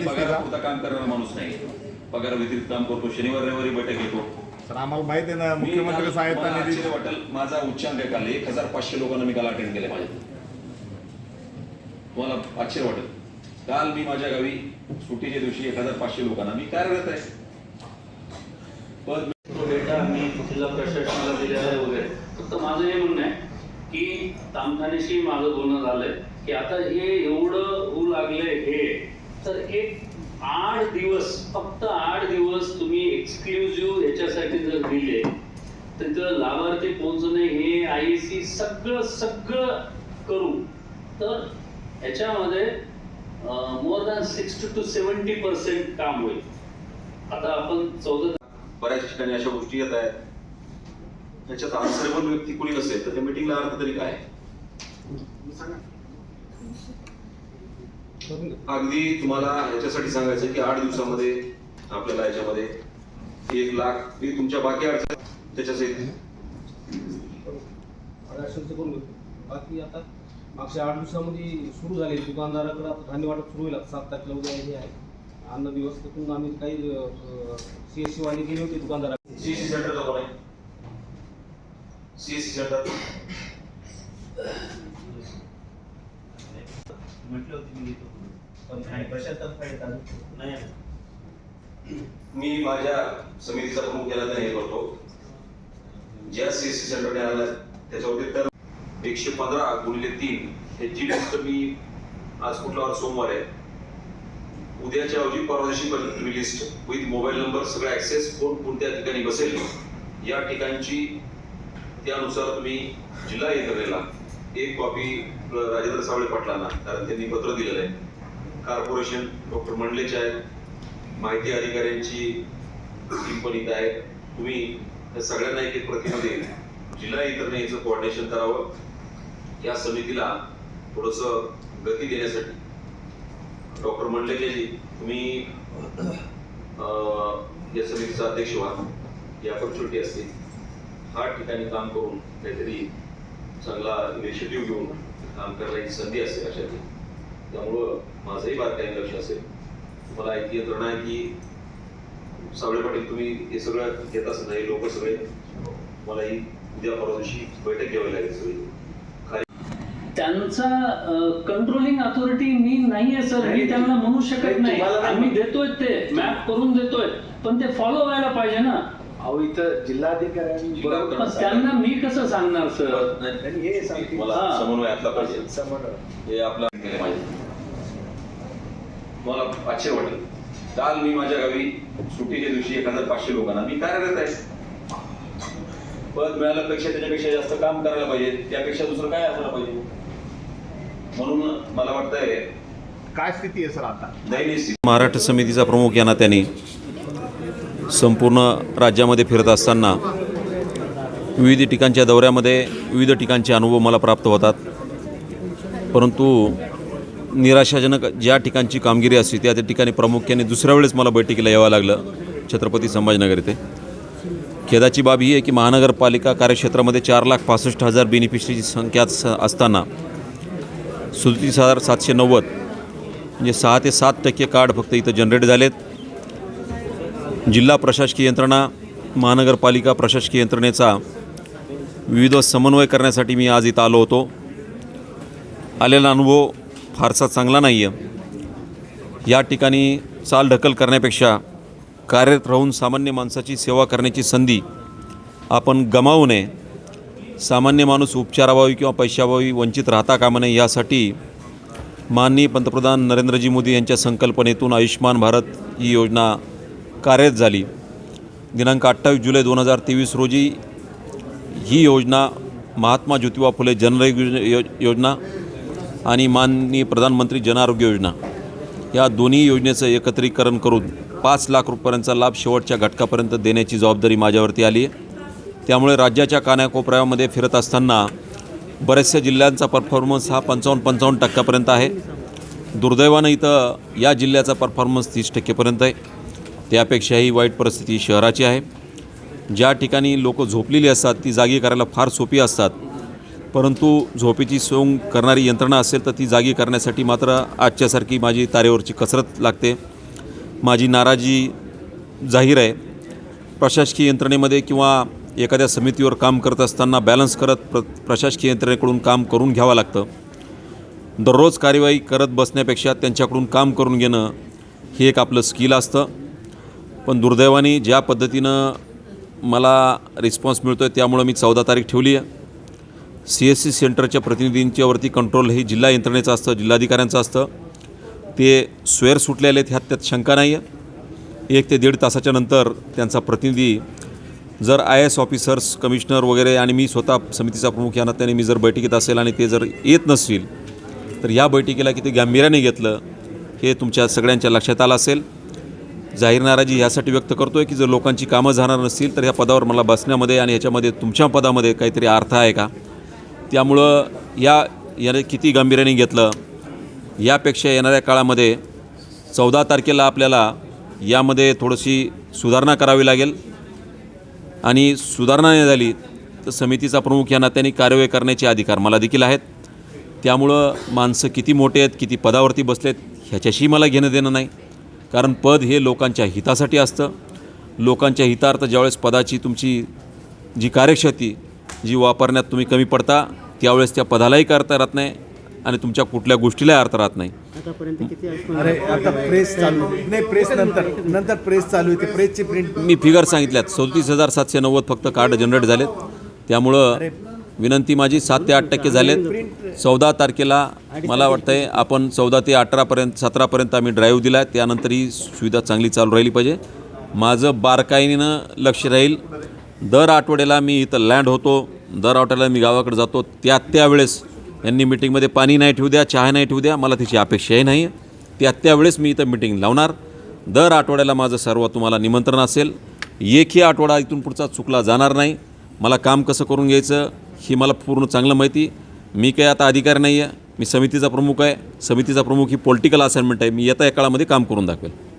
पगारापुरता काम करणारा माणूस नाही. पगार व्यतिरिक्त काम करतो शनिवार रविवारी बैठक घेतो. सर आम्हाला माहिती आहे ना मुख्यमंत्री आश्चर्य वाटेल. माझा उच्चांक आहे काल. एक हजार पाचशे लोकांना मी काल अटेंड केले माझ्या तुम्हाला आश्चर्य वाटेल. काल मी माझ्या गावी सुट्टीच्या दिवशी एक हजार पाचशे लोकांना मी कार्यरत आहे. पद तो डेटा आम्ही जिल्हा प्रशासनाला दिलेला आहे वगैरे. फक्त माझं हे म्हणणं आहे की तामखान्याशी माझं बोलणं झालंय की आता हे एवढं होऊ लागले हे तर एक आठ दिवस फक्त आठ दिवस तुम्ही एक्सक्लुझिव्ह याच्यासाठी जर दिले तर तिथं लाभार्थी पोहोचणे हे आय सी सगळं सगळं करू. तर याच्यामध्ये more than sixty two seventy percent काम होईल. आता आपण चौदा बऱ्याच ठिकाणी अशा गोष्टी येत आहेत. त्याच्यात आन्सरेबल व्यक्ती कोणी नसेल तर त्या मिटिंगला अर्थ तरी काय? अगदी तुम्हाला ह्याच्यासाठी सांगायचं की आठ दिवसामध्ये आपल्याला याच्यामध्ये एक लाख तुमच्या बाकी अडचण घेतो. बाकी आता मागच्या आठ दिवसामध्ये सुरू झाले. दुकानदाराकडे आता धान्य वाटप सुरू होईल. सात तारखेला उद्या हे आहे. अन्न दिवस तिथून आम्ही काही सी एस सी वाहिनी गेली होती दुकानदारा. सीएससी सेंटरचा कोण आहे. CSC centre. म्हटलं होतं मी घेतो पण नाही प्रशासन पाहिजे अजून नाही मी माझ्या समितीचा प्रमुख केला तर हे करतो. ज्या सी सेंटरने आला त्याच्यावरती तर एकशे पंधरा गुणिले तीन हे जी लिस्ट मी आज कुठला वार सोमवार आहे उद्याच्या ऐवजी परवा दिवशी पण तुम्ही लिस्ट विथ मोबाईल नंबर सगळं ऍक्सेस कोण कोणत्या ठिकाणी बसेल या ठिकाणची त्यानुसार तुम्ही जिल्हा यंत्रणेला एक कॉपी राजेंद्र सावळे पाटलांना कारण त्यांनी पत्र दिलेलं आहे. कॉर्पोरेशन डॉक्टर मंडलेचे आहेत. माहिती अधिकाऱ्यांची टीम पण इथं आहे. तुम्ही त्या सगळ्यांना एक एक प्रतिमध्ये जिल्हा यंत्रणे याचं कोऑर्डिनेशन करावं. या समितीला थोडस गती देण्यासाठी डॉक्टर मंडलेचे तुम्ही या समितीचा अध्यक्ष व्हा. ही ऑपॉर्च्युनिटी असते हा ठिकाणी काम करून काहीतरी चांगला इनिशिएटिव्ह घेऊन काम करायला ही संधी असते अशातली. त्यामुळं माझंही बारकाईने लक्ष असेल. तुम्हाला ऐकी यंत्रणा आहे की सावळे पाटील तुम्ही हे सगळं घेत असत हे लोक सगळे मला ही उद्या परवा दिवशी बैठक घ्यावी लागेल सगळी. त्यांचा कंट्रोलिंग अथॉरिटी मी नाहीये सर मी त्यांना म्हणू शकत नाही आम्ही देतोय ते मॅप करून देतोय. पण ते फॉलो व्हायला पाहिजे ना. अहो इथं जिल्हाधिकाऱ्यांनी बरोबर पण त्यांना मी कसं सांगणार सर आणि हे सांगतील. मला हा. समन्वय असला पाहिजे. समोर हे आपला केलं पाहिजे मला आश्चर्य वाटेल. काल मी माझ्या गावी सुट्टीच्या दिवशी एक हजार पाचशे लोकांना मी कार्यरत आहे. पद मिळाल्यापेक्षा त्याच्यापेक्षा जास्त काम करायला पाहिजे. त्यापेक्षा दुसरं काय असायला पाहिजे? म्हणून मला वाटतंय काय स्थिती आहे सर आता? दैनिक महाराष्ट्र समितीचा प्रमुख या नात्याने संपूर्ण राज्यामध्ये फिरत असताना विविध ठिकाणच्या दौऱ्यामध्ये विविध ठिकाणचे अनुभव मला प्राप्त होतात. परंतु निराशाजनक ज्या ठिकाणची कामगिरी असते त्या त्या ठिकाणी प्रामुख्याने दुसऱ्या वेळेस मला बैठकीला यावं लागलं छत्रपती संभाजीनगर येथे खेदाची बाब ही आहे की महानगरपालिका कार्यक्षेत्रामध्ये चार लाख पासष्ट हजार बेनिफिशरीची संख्या स- असताना सदतीस हजार सातशे नव्वद म्हणजे सहा ते सात टक्के कार्ड फक्त इथं जनरेट झालेत. जिल्हा प्रशासकीय यंत्रणा महानगरपालिका प्रशासकीय यंत्रणेचा विविध समन्वय करण्यासाठी मी आज इथं आलो होतो. आलेला अनुभव फारसा चांगला नाही आहे या ठिकाणी चालढकल करण्यापेक्षा कार्यरत राहून सामान्य माणसाची सेवा करण्याची संधी आपण गमावू नये. सामान्य माणूस उपचाराभावी किंवा पैशाभावी वंचित राहता कामा नये यासाठी माननीय पंतप्रधान नरेंद्रजी मोदी यांच्या संकल्पनेतून आयुष्यमान भारत ही योजना कार्यरत झाली. दिनांक अठ्ठावीस जुलै दोन हजार तेवीस रोजी ही योजना महात्मा ज्योतिबा फुले जनआरोग्य योजना आणि माननीय प्रधानमंत्री जनआरोग्य योजना या दोन्ही योजनेचं एकत्रीकरण करून पाच लाख रुपयांचा लाभ शेवटच्या घटकापर्यंत देण्याची जबाबदारी माझ्यावरती आली आहे. त्यामुळे राज्याच्या कानाकोपऱ्यामध्ये फिरत असताना बऱ्याचशा जिल्ह्यांचा परफॉर्मन्स हा पंचावन्न पंचावन्न टक्क्यापर्यंत आहे. दुर्दैवानं इथं या जिल्ह्याचा परफॉर्मन्स तीस टक्केपर्यंत आहे. त्यापेक्षाही वाईट परिस्थिती शहराची आहे. ज्या ठिकाणी लोक झोपलेली असतात ती जागी करायला फार सोपी असतात. परंतु झोपेची सोंग करणारी यंत्रणा असेल तर ती जागी करण्यासाठी मात्र आजच्यासारखी माझी तारेवरची कसरत लागते. माझी नाराजी जाहीर आहे. प्रशासकीय यंत्रणेमध्ये किंवा एखाद्या समितीवर काम करत असताना बॅलन्स करत प्र प्रशासकीय यंत्रणेकडून काम करून घ्यावं लागतं. दररोज कार्यवाही करत बसण्यापेक्षा त्यांच्याकडून काम करून घेणं हे एक आपलं स्किल असतं. पण दुर्दैवाने ज्या पद्धतीनं मला रिस्पॉन्स मिळतो आहे त्यामुळं मी चौदा तारीख ठेवली आहे सी एस सी सेंटरच्या प्रतिनिधींच्यावरती कंट्रोल हे जिल्हा यंत्रणेचं असतं जिल्हाधिकाऱ्यांचं असतं. ते स्वेअर सुटलेले आहेत ह्यात त्यात शंका नाही आहे एक ते दीड तासाच्या नंतर त्यांचा प्रतिनिधी जर आय एस ऑफिसर्स कमिशनर वगैरे आणि मी स्वतः समितीचा प्रमुख या नात्याने मी जर बैठकीत असेल आणि ते जर येत नसतील तर या बैठकीला किती गांभीर्याने घेतलं हे तुमच्या सगळ्यांच्या लक्षात आलं असेल. जाहीर नाराजी ह्यासाठी व्यक्त करतो आहे की जर लोकांची कामं जाणार नसतील तर ह्या पदावर मला बसण्यामध्ये आणि ह्याच्यामध्ये तुमच्या पदामध्ये काहीतरी अर्थ आहे का? त्यामुळं या याने किती गांभीर्याने घेतलं? यापेक्षा येणाऱ्या काळामध्ये चौदा तारखेला आपल्याला यामध्ये थोडीशी सुधारणा करावी लागेल. आणि सुधारणा नाही झाली तर समितीचा प्रमुख या नात्याने कार्यवाही करण्याचे अधिकार मला देखील आहेत. त्यामुळं माणसं किती मोठे आहेत किती पदावरती बसलेत ह्याच्याशी मला घेणं देणं नाही. कारण पद हे लोकांच्या हितासाठी असतं. लोकांच्या हितार्थ ज्यावेळेस पदाची तुमची जी कार्यक्षती जी वापरण्यात तुम्ही कमी पडता त्यावेळेस त्या पदालाही करता राहत नाही आणि तुमच्या कुठल्या गोष्टीलाही अर्थ राहत नाही. अरे आता प्रेस चालू नाही प्रेस नंतर. नंतर प्रेस चालू आहे. ते प्रेसची प्रिंट मी फिगर सांगितल्यात. चौतीस हजार सातशे नव्वद फक्त कार्ड जनरेट झालेत. त्यामुळं विनंती माझी सात ते आठ टक्के झालेत. चौदा तारखेला मला वाटतंय आपण चौदा ते अठरापर्यंत सतरापर्यंत आम्ही ड्राईव्ह दिला आहे त्यानंतर ही सुविधा चांगली चालू राहिली पाहिजे. माझं बारकाईनं लक्ष राहील. दर आठवड्याला मी इथं लँड होतो. दर आठवड्याला मी गावाकडे जातो. त्या त्यावेळेस यांनी मिटिंगमध्ये पाणी नाही ठेवू द्या चहा नाही ठेवू द्या. मला त्याची अपेक्षाही नाही त्या त्यावेळेस मी इथं मिटिंग लावणार. दर आठवड्याला माझं सर्व तुम्हाला निमंत्रण असेल. एकही आठवडा इथून पुढचा चुकला जाणार नाही. मला काम कसं करून घ्यायचं? ही मला पूर्ण चांगलं माहिती मी काही आता अधिकारी नाही आहे. मी समितीचा प्रमुख आहे. समितीचा प्रमुख ही पॉलिटिकल असाइनमेंट आहे. मी येत्या या काळामध्ये काम करून दाखवेल.